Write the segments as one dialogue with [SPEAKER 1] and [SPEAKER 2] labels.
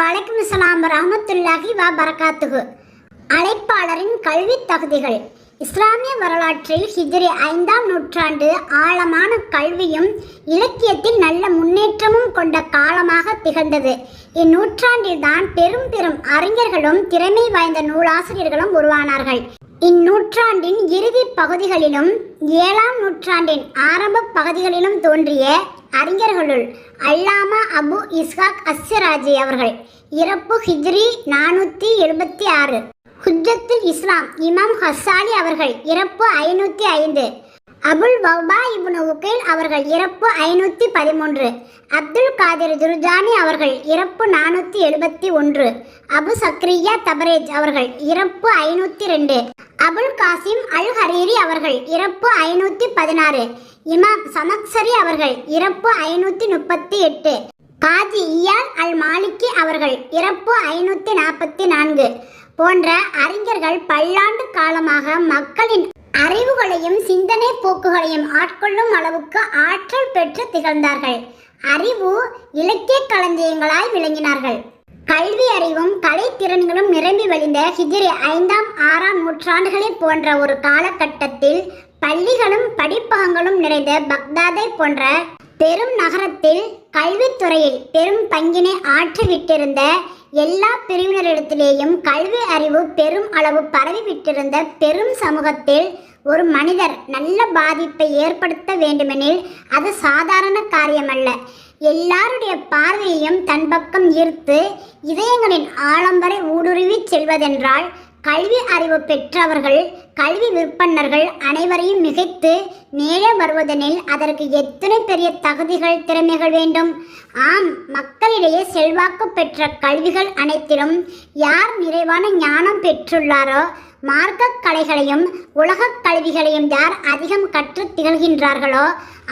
[SPEAKER 1] வலைக்கும் இஸ்லாம் ரஹமத்துல்லாஹி வா பரகாத்துகு அழைப்பாளரின் கல்வி தகுதிகள். இஸ்லாமிய வரலாற்றில் ஹிஜ்ரி ஐந்தாம் நூற்றாண்டு ஆழமான கல்வியும் இலக்கியத்தில் நல்ல முன்னேற்றமும் கொண்ட காலமாக திகழ்ந்தது. இந்நூற்றாண்டில்தான் பெரும் பெரும் அறிஞர்களும் திறமை வாய்ந்த நூலாசிரியர்களும் உருவானார்கள். இந்நூற்றாண்டின் இறுதி பகுதிகளிலும் ஏழாம் நூற்றாண்டின் ஆரம்ப பகுதிகளிலும் தோன்றிய அறிஞர்களுள் அல்லாமா அபு இஸ்ஹாக் அஸ்ஸராஜி அவர்கள். இறப்பு ஹிஜ்ரி நானூற்றி எழுபத்தி ஆறு. ஹுஜ்ஜத்துல் இஸ்லாம் இமாம் ஹசாலி அவர்கள் இறப்பு ஐநூற்றி ஐந்து. அபுல் வௌபா இப்னு உகைல் அவர்கள் இறப்பு ஐநூற்றி பதிமூன்று. அப்துல் காதிர் துர்ஜானி அவர்கள் இறப்பு நானூற்றி எழுபத்தி ஒன்று. அபு சக்ரியா தபரேஜ் அவர்கள் இறப்பு ஐநூற்றி ரெண்டு. அபுல் காசிம் அல் ஹரீரி அவர்கள் இறப்பு ஐநூற்றி பதினாறு. இமாம் சமக்சரி அவர்கள் இறப்பு ஐநூற்றி முப்பத்தி எட்டு. காஜி இயால் அல் மாலிக்கி அவர்கள் இறப்பு ஐநூற்றி நாற்பத்தி நான்கு. போன்ற அறிஞர்கள் பல்லாண்டு காலமாக மக்களின் அறிவுகளையும் சிந்தனை போக்குகளையும் ஆட்கொள்ளும் அளவுக்கு ஆற்றல் பெற்று திகழ்ந்தார்கள். அறிவு இலக்கிய களஞ்சியங்களாய் விளங்கினார்கள். கல்வி அறிவும் கலைத்திறன்களும் நிரம்பி வழிந்த ஹிஜிரி ஐந்தாம் ஆறாம் நூற்றாண்டுகளை போன்ற ஒரு காலகட்டத்தில் பள்ளிகளும் படிப்பகங்களும் நிறைந்த பக்தாதை போன்ற பெரும் நகரத்தில் கல்வித்துறையில் பெரும் பங்கினை ஆற்றிவிட்டிருந்த எல்லா பிரிவினரிடத்திலேயும் கல்வி அறிவு பெரும் அளவு பரவிவிட்டிருந்த பெரும் சமூகத்தில் ஒரு மனிதர் நல்ல பாதிப்பை ஏற்படுத்த வேண்டுமெனில் அது சாதாரண காரியமல்ல. எல்லாருடைய பார்வையையும் தன் பக்கம் ஈர்த்து இதயங்களின் ஆழம் வரை ஊடுருவி செல்வதென்றால் கல்வி அறிவு பெற்றவர்கள் கல்வி விற்பன்னர்கள் அனைவரையும் மிகைத்து மேலே வருவதெனில் அதற்கு எத்தனை பெரிய தகுதிகள் திறமைகள் வேண்டும்? ஆம் மக்களிடையே செல்வாக்கு பெற்ற கல்விகள் அனைத்திலும் யார் நிறைவான ஞானம் பெற்றுள்ளாரோ மார்க்கக் கலைகளையும் உலகக் கல்விகளையும் யார் அதிகம் கற்று திகழ்கின்றார்களோ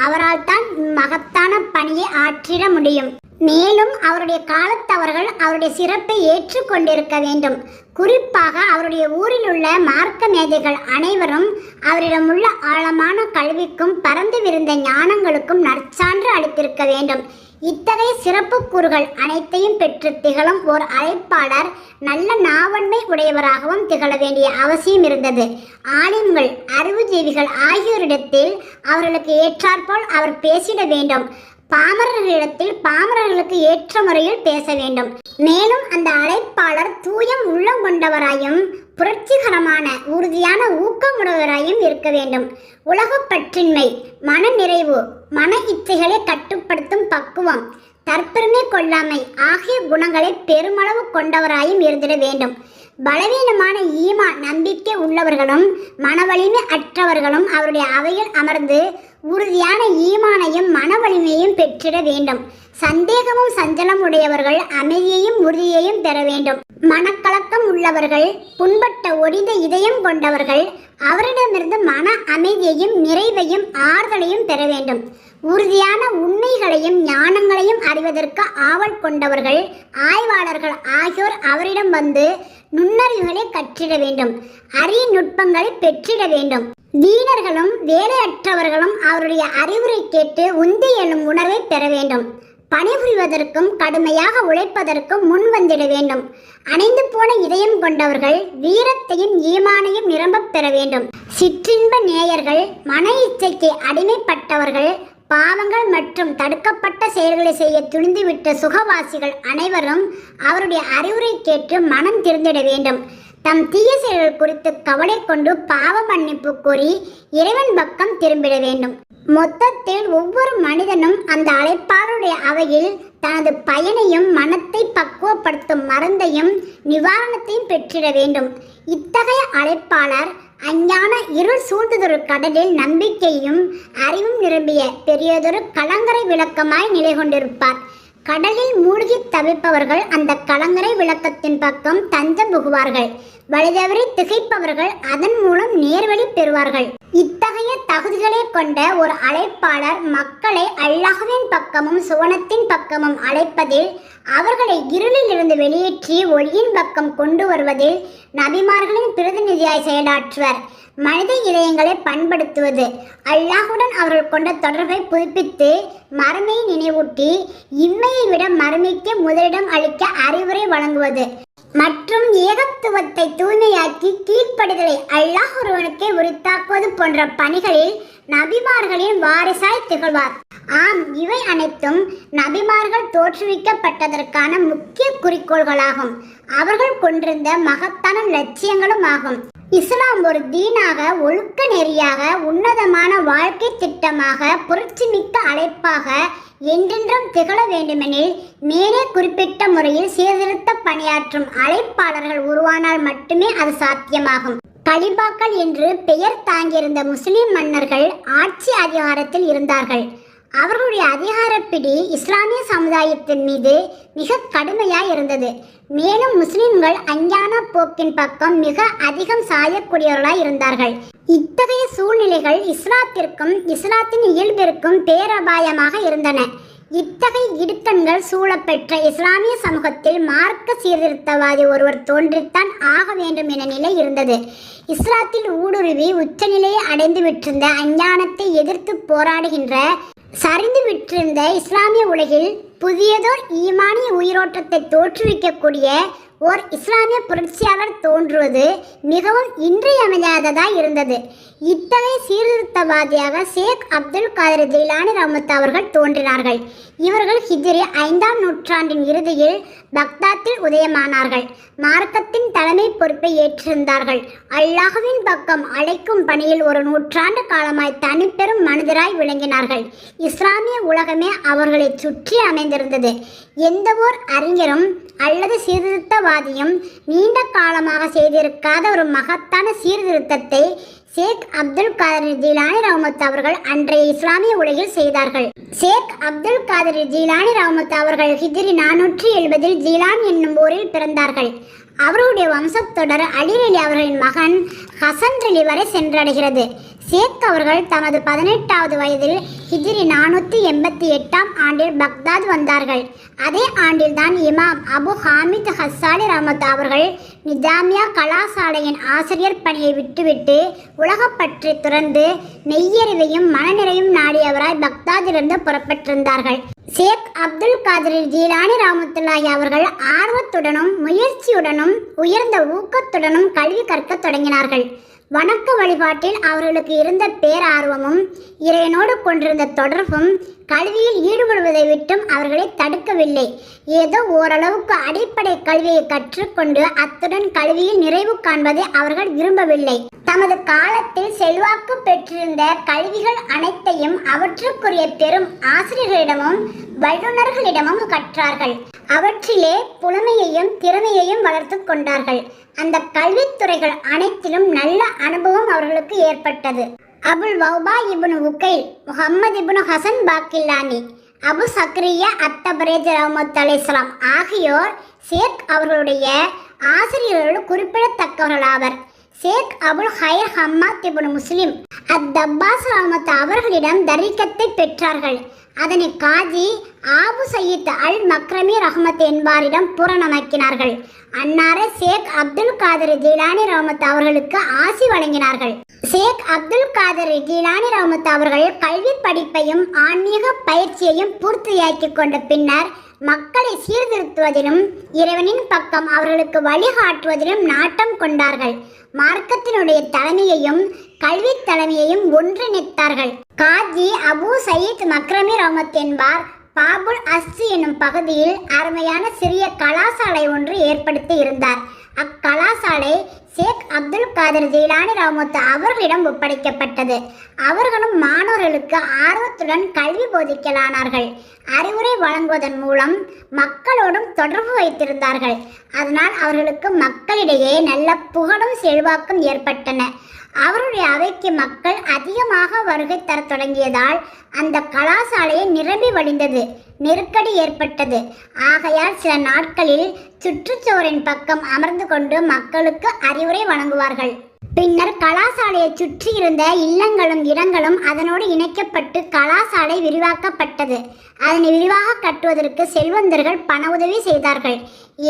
[SPEAKER 1] அவரால் தான் மகத்தான பணியை ஆற்றிட முடியும். மேலும் அவருடைய காலத்தவர்கள் அவருடைய சிறப்பை ஏற்றுக்கொண்டிருக்க வேண்டும். குறிப்பாக அவருடைய ஊரில் உள்ள மார்க்க மேதைகள் அனைவரும் அவரிடமுள்ள ஆழமான கல்விக்கும் பறந்து விரிந்த ஞானங்களுக்கும் நற்சான்று அளித்திருக்க வேண்டும். இத்தகைய சிறப்பு கூறுகள் அனைத்தையும் பெற்று திகழும் ஓர் அழைப்பாளர் நல்ல நாவன்மை உடையவராகவும் திகழ வேண்டிய அவசியம் இருந்தது. ஆலிம்கள் அறிவுஜீவிகள் ஆகியோரிடத்தில் அவர்களுக்கு ஏற்றாற்போல் அவர் பேசிட வேண்டும். பாமரர்களிடத்தில் பாமரர்களுக்கு ஏற்ற முறையில் பேச வேண்டும். மேலும் அந்த அழைப்பாளர் தூயம் உள்ளம் கொண்டவராயும் புரட்சிகரமான உறுதியான ஊக்கமுடையவராயும் இருக்க வேண்டும். உலகப்பற்றின்மை மன நிறைவு மன இச்சைகளை கட்டுப்படுத்தும் பக்குவம் தற்பெருமை கொள்ளாமை ஆகிய குணங்களை பெருமளவு கொண்டவராயும் இருந்திட வேண்டும். பலவீனமான ஈமா நம்பிக்கை உள்ளவர்களும் மனவலிமை அற்றவர்களும் அவருடைய அவையில் அமர்ந்து உறுதியான ஈமானையும் மனவலிமையும் பெற்றிட வேண்டும். சந்தேகமும் சஞ்சலம் உடையவர்கள் அமைதியையும் உறுதியையும் பெற வேண்டும். மனக்கலக்கம் உள்ளவர்கள் புண்பட்ட ஒடிந்த இதயம் கொண்டவர்கள் அவரிடமிருந்து மன அமைதியையும் நிறைவையும் ஆறுதலையும் பெற வேண்டும். உறுதியான உண்மைகளையும் ஞானங்களையும் அறிவதற்கு ஆவல் கொண்டவர்கள் ஆய்வாளர்கள் ஆகியோர் அவரிடம் வந்து நுண்ணறிவுகளை கற்றிட வேண்டும் அரிய நுட்பங்களை பெற்றிட வேண்டும். வீணர்களும் வேலையற்றவர்களும் அவருடைய அறிவுரை கேட்டு உந்தி எனும் உணர்வை பெற வேண்டும். பணிபுரிவதற்கும் கடுமையாக உழைப்பதற்கும் முன் வந்திட வேண்டும். அணைந்து போன இதயம் கொண்டவர்கள் வீரத்தையும் ஈமானையும் நிரம்பப் பெற வேண்டும். சிற்றின்ப நேயர்கள் மன இச்சைக்கு அடிமைப்பட்டவர்கள் பாவங்கள் மற்றும் தடுக்கப்பட்ட செயல்களை செய்ய துணிந்துவிட்ட சுகவாசிகள் அனைவரும் அவருடைய அறிவுரை கேட்டு மனம் திருந்திட வேண்டும். தம் தீய செயல்கள் குறித்து கவலை கொண்டு பாவ மன்னிப்பு கோரி இறைவன் பக்கம் திரும்பிட வேண்டும். மொத்தத்தில் ஒவ்வொரு மனிதனும் அந்த அழைப்பாளருடைய அவையில் தனது பயனையும் மனத்தை பக்குவப்படுத்தும் மருந்தையும் நிவாரணத்தையும் பெற்றிட வேண்டும். இத்தகைய அழைப்பாளர் அஞ்ஞான இருள் சூழ்ந்ததொரு கடலில் நம்பிக்கையும் அறிவும் நிரம்பிய பெரியதொரு கலங்கரை விளக்கமாய் நிலை கொண்டிருப்பார். கடலில் மூழ்கி தவிப்பவர்கள் அந்த கலங்கரை விளக்கத்தின் பக்கம் தஞ்சம் புகுவார்கள். வழிதவறி திகைப்பவர்கள் அதன் மூலம் நேர்வழி பெறுவார்கள். இத்தகைய தகுதிகளை கொண்ட ஒரு அழைப்பாளர் மக்களை அல்லாஹுவின் பக்கமும் சுவனத்தின் பக்கமும் அழைப்பதில் அவர்களை இருளில் இருந்து வெளியேற்றி ஒளியின் பக்கம் கொண்டு வருவதில் நபிமார்களின் பிரதிநிதியாய் செயலாற்றுவர். மனித இதயங்களை பண்படுத்துவது. அல்லாஹுடன் அவர்கள் கொண்ட தொடர்பை புதுப்பித்து மறுமையை நினைவூட்டி இம்மையை விட மறுமைக்கு முதலிடம் அளிக்க அறிவுரை வழங்குவது. மற்றும் ஏகத்துவத்தை தூய்மையாக்கி கீழ்ப்படுதலை அல்லாஹ் ஒருவனுக்கே உரித்தாக்குவது போன்ற பணிகளில் நபிமார்களின் வாரிசாய் திகழ்வார். ஆம் இவை அனைத்தும் நபிமார்கள் தோற்றுவிக்கப்பட்டதற்கான முக்கிய குறிக்கோள்களாகும். அவர்கள் கொண்டிருந்த மகத்தான லட்சியங்களும் ஆகும். இஸ்லாம் ஒரு தீனாக ஒழுக்க நெறியாக உன்னதமான வாழ்க்கை திட்டமாக புரட்சிமிக்க அழைப்பாக என்றென்றும் திகழ வேண்டுமெனில் மேலே குறிப்பிட்ட முறையில் சீர்திருத்த பணியாற்றும் அழைப்பாளர்கள் உருவானால் மட்டுமே அது சாத்தியமாகும். கலிபாக்கள் என்று பெயர் தாங்கியிருந்த முஸ்லிம் மன்னர்கள் ஆட்சி அதிகாரத்தில் இருந்தார்கள். அவர்களுடைய அதிகாரப்பிடி இஸ்லாமிய சமுதாயத்தின் மீது மிக கடுமையாக இருந்தது. மேலும் முஸ்லிம்கள் அஞ்ஞான போக்கின் பக்கம் மிக அதிகம் சாயக்கூடியவர்களாய் இருந்தார்கள். இத்தகைய சூழ்நிலைகள் இஸ்லாத்திற்கும் இஸ்லாத்தின் இயல்பிற்கும் பேரபாயமாக இருந்தன. இத்தகைய இடுக்கண்கள் சூழப்பெற்ற இஸ்லாமிய சமூகத்தில் மார்க்க சீர்திருத்தவாதி ஒருவர் தோன்றித்தான் ஆக வேண்டும் என நிலை இருந்தது. இஸ்லாத்தில் ஊடுருவி உச்சநிலையை அடைந்து விட்டிருந்த அஞ்ஞானத்தை எதிர்த்து போராடுகின்ற சரிந்து விட்டிருந்த இஸ்லாமிய உலகில் புதியதோர் ஈமானிய உயிரோட்டத்தை தோற்றுவிக்கக்கூடிய ஓர் இஸ்லாமிய புரட்சியாளர் தோன்றுவது மிகவும் இன்றியமையாததாக இருந்தது. இத்தகைய சீர்திருத்தவாதியாக ஷேக் அப்துல் காதர் ஜெயிலானி ரமத் அவர்கள் தோன்றினார்கள். இவர்கள் ஹிஜ்ரி ஐந்தாம் நூற்றாண்டின் இறுதியில் பக்தாத்தில் உதயமானார்கள். மார்க்கத்தின் தலைமை பொறுப்பை ஏற்றிருந்தார்கள். அல்லாஹுவின் பக்கம் அழைக்கும் பணியில் ஒரு நூற்றாண்டு காலமாய் தனிப்பெரும் மனிதராய் விளங்கினார்கள். இஸ்லாமிய உலகமே அவர்களை சுற்றி அமைந்திருந்தது எந்த ஓர் அறிஞரும் அல்லது சீர்திருத்தவாதியும் நீண்ட காலமாக செய்திருக்காத ஒரு மகத்தான சீர்திருத்தத்தை ஷேக் அப்துல் காதர் ஜீலானி ரஹமத் அவர்கள் அன்றைய இஸ்லாமிய உலகில் செய்தார்கள். ஷேக் அப்துல் காதர் ஜீலானி ரஹமத் அவர்கள் ஹிஜ்ரி நானூற்றி எழுபதில் ஜீலான் என்னும் ஊரில் பிறந்தார்கள். அவருடைய வம்சத்தொடர் அலிரலி அவர்களின் மகன் ஹசன் அலி வரை சென்றடைகிறது. ஷேக் அவர்கள் தமது பதினெட்டாவது வயதில் ஹிஜ்ரி நானூற்றி எண்பத்தி எட்டாம் ஆண்டில் பக்தாத் வந்தார்கள். அதே ஆண்டில்தான் இமாம் அபு ஹாமித் ஹஸ்ஸாலி ரஹமத் அவர்கள் நிஜாமியா கலாசாலையின் ஆசிரியர் பணியை விட்டுவிட்டு உலகப்பற்றி துறந்து மெய்யறிவையும் மனநிறையும் நாடியவராய் பக்தாதிலிருந்து புறப்பட்டிருந்தார்கள். ஷேக் அப்துல் காதிர் ஜீலானி ராமத்துல்லாய் அவர்கள் ஆர்வத்துடனும் முயற்சியுடனும் உயர்ந்த ஊக்கத்துடனும் கல்வி கற்கத் தொடங்கினார்கள். வணக்க வழிபாட்டில் அவர்களுக்கு இருந்த பேரார்வமும் இறைவனோடு கொண்டிருந்த தொடர்பும் கல்வியில் ஈடுபடுவதை விட்டும் அவர்களை தடுக்கவில்லை. ஏதோ ஓரளவுக்கு அடிப்படை கல்வியை கற்றுக்கொண்டு அத்துடன் கல்வியில் நிறைவு காண்பதை அவர்கள் விரும்பவில்லை. தமது காலத்தில் செல்வாக்கு பெற்றிருந்த கல்விகள் அனைத்தையும் அவற்றுக்குரிய பெரும் ஆசிரியர்களிடமும் வல்லுநர்களிடமும் கற்றார்கள். அவற்றிலே புலமையையும் திறமையையும் வளர்த்து கொண்டார்கள். அந்த கல்வித்துறைகள் அனைத்திலும் நல்ல அனுபவம் அவர்களுக்கு ஏற்பட்டது. அபுல் வௌபா இபுன் உக்கைல் முகம்மது இபுன் ஹசன் பாக்கில்லானி அபு சக்ரியா அத்தபரேஜ் ரஹமத் அலிஸ்லாம் ஆகியோர் ஷேக் அவர்களுடைய ஆசிரியர்களோடு குறிப்பிடத்தக்கவர்களாவர் Sheikh Abul Khair Hammad ibn Muslim ad Dabbas Rahmat அவர்களிடம் தரிக்கத்தை பெற்றார்கள். அதனை காஜி ஆபு சயீத் அல் மக்ரமி ரஹமத் என்பாரிடம் பூரணமாக்கினார்கள் அன்னாரே ஷேக் அப்துல் காதர் ஜீலானி ரஹமத் அவர்களுக்கு ஆசி வழங்கினார்கள். ஷேக் அப்துல் காதர் ஜீலானி ரஹமத் அவர்கள் கல்வி படிப்பையும் ஆன்மீக பயிற்சியையும் பூர்த்தியாக்கி கொண்ட பின்னர் மக்களை சீர்திருத்துவதிலும் இறைவனின் பக்கம் அவர்களுக்கு வழிகாட்டுவதிலும் நாட்டம் கொண்டார்கள். மார்க்கத்தினுடைய தலைமையையும் கல்வி தலைமையையும் ஒன்றிணைத்தார்கள். காஜி அபு சயீத் மக்ரமி ரஹமத் என்பார். பாபுல் அஸ்ஸி என்னும் பகுதியில் அருமையான சிறிய கலாசாலை ஒன்று ஏற்படுத்தி இருந்தார். அக்கலாசாலை ஷேக் அப்துல் காதர் ஜெயிலானி ரஹமத் அவர்களிடம் ஒப்படைக்கப்பட்டது. அவர்களும் மாணவர்களுக்கு ஆர்வத்துடன் கல்வி போதிக்கலானார்கள். அறிவுரை வழங்குவதன் மூலம் மக்களோடும் தொடர்பு வைத்திருந்தார்கள். அதனால் அவர்களுக்கு மக்களிடையே நல்ல புகழும் செல்வாக்கும் ஏற்பட்டன. அவருடைய அவைக்கு மக்கள் அதிகமாக வருகை தரத் தொடங்கியதால் அந்த கலாசாலையை நிரம்பி வழிந்தது நெருக்கடி ஏற்பட்டது. ஆகையால் சில நாட்களில் சுற்றுச்சுவரின் பக்கம் அமர்ந்து கொண்டு மக்களுக்கு அறிவுரை வழங்குவார்கள். பின்னர் கலாசாலையை சுற்றி இருந்த இல்லங்களும் இடங்களும் அதனோடு இணைக்கப்பட்டு கலாசாலை விரிவாக்கப்பட்டது. அதனை விரிவாக கட்டுவதற்கு செல்வந்தர்கள் பண உதவி செய்தார்கள்.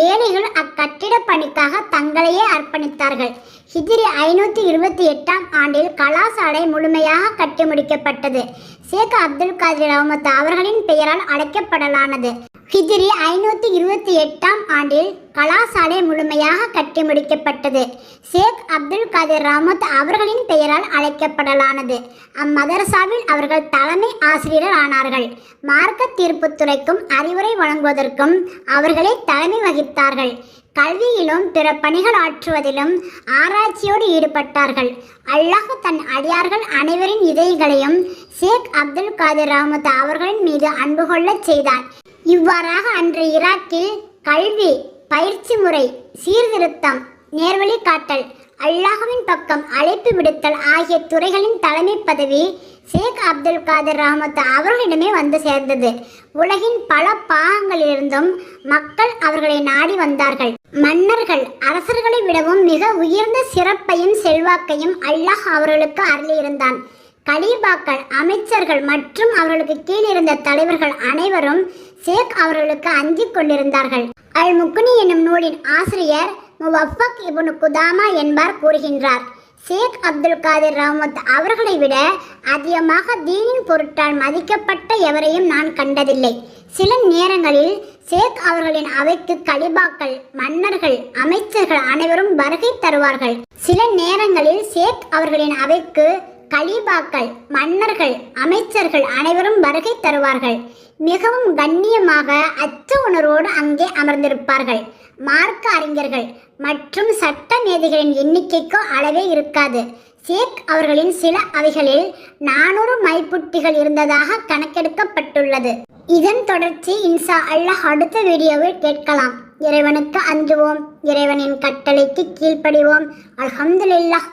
[SPEAKER 1] ஏழைகள் அக்கட்டிட பணிக்காக தங்களையே அர்ப்பணித்தார்கள். ஹிஜிரி ஐநூற்றி இருபத்தி எட்டாம் ஆண்டில் கலாசாலை முழுமையாக கட்டி முடிக்கப்பட்டது. ஷேக் அப்துல் காதிர் ரஹமத் அவர்களின் பெயரால் அழைக்கப்படலானது. ஹிஜிரி ஐநூற்றி இருபத்தி எட்டாம் ஆண்டில் கலாசாலை முழுமையாக கட்டி முடிக்கப்பட்டது. ஷேக் அப்துல் காதிர் ரஹமத் அவர்களின் பெயரால் அழைக்கப்படலானது. அம்மதரசாவில் அவர்கள் தலைமை ஆசிரியர் ஆனார்கள். மார்க்க தீர்ப்புத்துறைக்கும் அறிவுரை வழங்குவதற்கும் அவர்களே தலைமை வகித்தார்கள். கல்வியிலும் பிற பணிகள் ஆற்றுவதிலும் ஆராய்ச்சியோடு ஈடுபட்டார்கள். அல்லாஹ் தன் அடியார்கள் அனைவரின் இதயங்களையும் ஷேக் அப்துல் காதிர் ரஹமத் அவர்களின் மீது அன்பு கொள்ளச் செய்தார். இவ்வாறாக அன்று ஈராக்கில் கல்வி பயிற்சி முறை சீர்திருத்தம் நேர்வழி காட்டல் அல்லாஹுவின் பக்கம் அழைப்பு விடுத்தல் ஆகிய துறைகளின் தலைமை பதவி ஷேக் அப்துல் காதிர் ரஹமத் அவர்களிடமே வந்து சேர்ந்தது. உலகின் பல பாகங்களிலிருந்தும் மக்கள் அவர்களை நாடி வந்தார்கள். மன்னர்கள் அரசர்களை விடவும் மிக உயர்ந்த சிறப்பையும் செல்வாக்கையும் அல்லாஹ் அவர்களுக்கு அருளியிருந்தான். கலீபாக்கள் அமைச்சர்கள் மற்றும் அவர்களுக்கு கீழிருந்த தலைவர்கள் அனைவரும் ஷேக் அவர்களுக்கு அஞ்சிக் கொண்டிருந்தார்கள். அல் முக்னி என்னும் நூலின் ஆசிரியர் முவஃபக் இபுனு குதாமா என்பார் கூறுகின்றார். ஷேக் அப்துல் காதிர் ரஹமத் அவர்களை விட அதிகமாக தீனின் பொருட்டால் மதிக்கப்பட்ட எவரையும் நான் கண்டதில்லை. சில நேரங்களில் ஷேக் அவர்களின் அவைக்கு கலிபாக்கள் மன்னர்கள் அமைச்சர்கள் அனைவரும் வருகை தருவார்கள். சில நேரங்களில் ஷேக் அவர்களின் அவைக்கு கலீபாக்கள் மன்னர்கள் அமைச்சர்கள் அனைவரும் வருகை தருவார்கள். மிகவும் கண்ணியமாக அச் உணர்வோடு அங்கே அமர்ந்திருப்பார்கள். மார்க்க அறிஞர்கள் மற்றும் சட்ட மேதைகளின் எண்ணிக்கைக்கோ அளவே இருக்காது. சேக் அவர்களின் சில அவைகளில் நானூறு மைப்புட்டிகள் இருந்ததாக கணக்கெடுக்கப்பட்டுள்ளது. இதன் தொடர்ச்சி இன்சா அல்லாஹ் அடுத்த வீடியோவில் கேட்கலாம். இறைவனுக்கு அஞ்சுவோம். இறைவனின் கட்டளைக்கு கீழ்ப்படிவோம். அல்ஹம்துலில்லாஹ்.